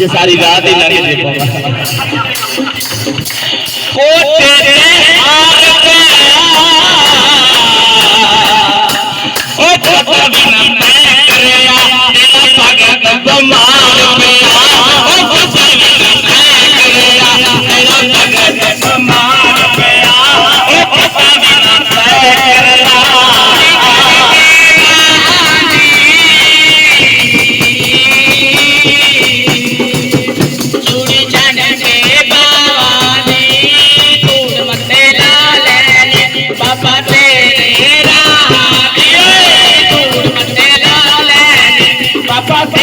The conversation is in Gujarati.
આજે સારી રાત લાગે કોટ papa